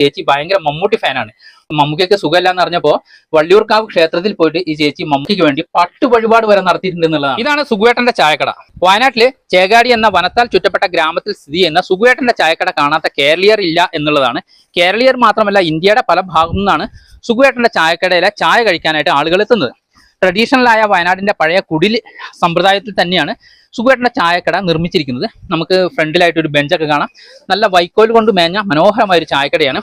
ചേച്ചി ഭയങ്കര മമ്മൂട്ടി ഫാനാണ്. മമ്മൂക്കൊക്കെ സുഖമില്ല എന്ന് അറിഞ്ഞപ്പോ വള്ളിയൂർക്കാവ് ക്ഷേത്രത്തിൽ പോയിട്ട് ഈ ചേച്ചി മമ്മൂട്ടിക്ക് വേണ്ടി പട്ടു വഴിപാട് വരെ നടത്തിയിട്ടുണ്ട് എന്നുള്ളതാണ്. ഇതാണ് സുഖുവേട്ടന്റെ ചായക്കട. വയനാട്ടിലെ ചേകാടി എന്ന വനത്താൽ ചുറ്റപ്പെട്ട ഗ്രാമത്തിൽ സ്ഥിതി ചെയ്യുന്ന സുഖുവേട്ടന്റെ ചായക്കട കാണാത്ത കേരളീയർ ഇല്ല എന്നുള്ളതാണ്. കേരളീയർ മാത്രമല്ല ഇന്ത്യയുടെ പല ഭാഗത്തു നിന്നാണ് സുഖുവേട്ടന്റെ ചായക്കടയിലെ ചായ കഴിക്കാനായിട്ട് ആളുകൾ എത്തുന്നത്. ട്രഡീഷണലായ വയനാടിന്റെ പഴയ കുടിൽ സമ്പ്രദായത്തിൽ തന്നെയാണ് സുഖുവേട്ടന്റെ ചായക്കട നിർമ്മിച്ചിരിക്കുന്നത്. നമുക്ക് ഫ്രണ്ടിലായിട്ട് ഒരു ബെഞ്ചൊക്കെ കാണാം. നല്ല വൈക്കോൽ കൊണ്ട് മേഞ്ഞ മനോഹരമായ ഒരു ചായക്കടയാണ്.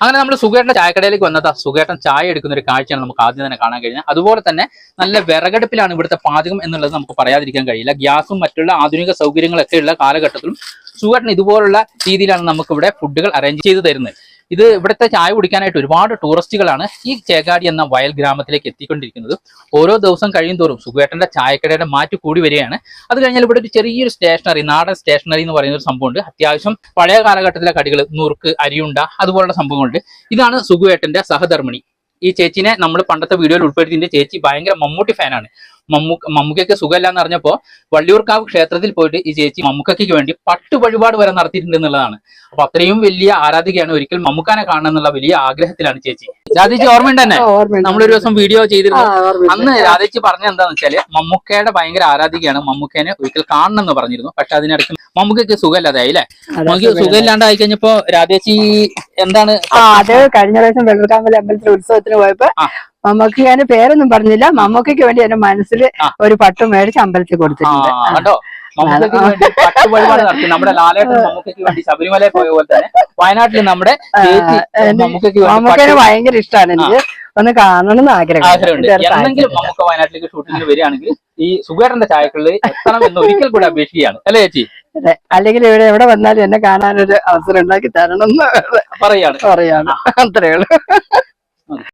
അങ്ങനെ നമ്മൾ സുഖേട്ടന്റെ ചായക്കടയിലേക്ക് വന്നത്. സുഖേട്ടൻ ചായ എടുക്കുന്ന ഒരു കാഴ്ചയാണ് നമുക്ക് ആദ്യം തന്നെ കാണാൻ കഴിഞ്ഞത്. അതുപോലെ തന്നെ നല്ല വിറകടുപ്പിലാണ് ഇവിടുത്തെ പാചകം എന്നുള്ളത് നമുക്ക് പറയാതിരിക്കാൻ കഴിയില്ല. ഗ്യാസും മറ്റുള്ള ആധുനിക സൗകര്യങ്ങളൊക്കെ ഉള്ള കാലഘട്ടത്തിലും സുഖേട്ടൻ ഇതുപോലുള്ള രീതിയിലാണ് നമുക്കിവിടെ ഫുഡുകൾ അറേഞ്ച് ചെയ്ത് തരുന്നത്. ഇത് ഇവിടുത്തെ ചായ കുടിക്കാനായിട്ട് ഒരുപാട് ടൂറിസ്റ്റുകളാണ് ഈ ചേകാടി എന്ന വയൽ ഗ്രാമത്തിലേക്ക് എത്തിക്കൊണ്ടിരിക്കുന്നത്. ഓരോ ദിവസം കഴിയും തോറും സുഖേട്ടന്റെ ചായക്കടയുടെ മാറ്റ് കൂടി വരികയാണ്. അത് കഴിഞ്ഞാൽ ഇവിടെ ഒരു ചെറിയൊരു സ്റ്റേഷനറി നാടൻ സ്റ്റേഷനറി എന്ന് പറയുന്ന ഒരു സംഭവമുണ്ട്. അത്യാവശ്യം പഴയ കാലഘട്ടത്തിലെ കടികൾ നുറുക്ക് അരിയുണ്ട അതുപോലുള്ള സംഭവങ്ങളുണ്ട്. ഇതാണ് സുഖുവേട്ടന്റെ സഹധർമ്മിണി. ഈ ചേച്ചിനെ നമ്മൾ പണ്ടത്തെ വീഡിയോയിൽ ഉൾപ്പെടുത്തിയതിന്റെ ചേച്ചി ഭയങ്കര മമ്മൂട്ടി ഫാനാണ് മമ്മൂ മമ്മൂക്കൊക്കെ സുഖമില്ല എന്ന് അറിഞ്ഞപ്പോ വള്ളിയൂർക്കാവ് ക്ഷേത്രത്തിൽ പോയിട്ട് ഈ ചേച്ചി മമ്മൂക്കയ്ക്ക് വേണ്ടി പട്ടു വഴിപാട് വരെ നടത്തിയിട്ടുണ്ട് എന്നുള്ളതാണ്. അപ്പൊ അത്രയും വലിയ ആരാധികയാണ് ഒരിക്കൽ മമ്മൂക്കാനെ കാണണം എന്നുള്ള വലിയ ആഗ്രഹത്തിലാണ് ചേച്ചി. രാധേച്ചി ഓർമ്മയുണ്ട് തന്നെ. നമ്മളൊരു ദിവസം വീഡിയോ ചെയ്തിരുന്നു. അന്ന് രാധേച്ചി പറഞ്ഞ എന്താന്ന് വെച്ചാൽ മമ്മൂക്കയുടെ ഭയങ്കര ആരാധികയാണ് മമ്മൂക്കേനെ ഒരിക്കൽ കാണണം എന്ന് പറഞ്ഞിരുന്നു. പക്ഷെ അതിനിടയ്ക്ക് മമ്മൂക്കയ്ക്ക് സുഖമില്ലാതായി അല്ലേ? നമുക്ക് സുഖമില്ല. സുഖമില്ലാണ്ടായി കഴിഞ്ഞപ്പോ രാധേച്ചി എന്താണ് അത് കഴിഞ്ഞ പ്രാവശ്യം വെള്ളക്കാമ്പല അമ്പലത്തിൽ ഉത്സവത്തിന് പോയപ്പോ. മമ്മൂക്ക് ഞാൻ പേരൊന്നും പറഞ്ഞില്ല. മമ്മൂക്കയ്ക്ക് വേണ്ടി എന്റെ മനസ്സിൽ ഒരു പട്ട് മേടിച്ച് അമ്പലത്തിൽ കൊടുത്തിട്ടുണ്ട്. മമ്മൂക്കയ്ക്ക് വേണ്ടി പട്ട് വഴിപാട് നടത്തി. നമ്മുടെ ലാലേട്ടൻ മമ്മൂക്കയ്ക്ക് വേണ്ടി ശബരിമലയിൽ പോയ പോലെ തന്നെ വയനാട്ടിൽ നമ്മുടെ മമ്മൂക്കയ്ക്ക് ഭയങ്കര ഇഷ്ടമാണ് എനിക്ക്. ഒന്ന് കാണണം എന്ന് ആഗ്രഹം മമ്മൂക്ക വയനാട്ടിലേക്ക് ഷൂട്ടിങ്ങിന് വരികയാണെങ്കിൽ ഈ എത്തണം എന്ന് ഒരിക്കൽ കൂടെ അപേക്ഷിക്കുകയാണ്. അല്ലേ ചേച്ചി? അല്ലെങ്കിൽ ഇവിടെ എവിടെ വന്നാലും എന്നെ കാണാനൊരു അവസരം ഉണ്ടാക്കി തരണം എന്ന് പറയാണ്. പറയാണ്. അത്രേ ഉള്ളൂ.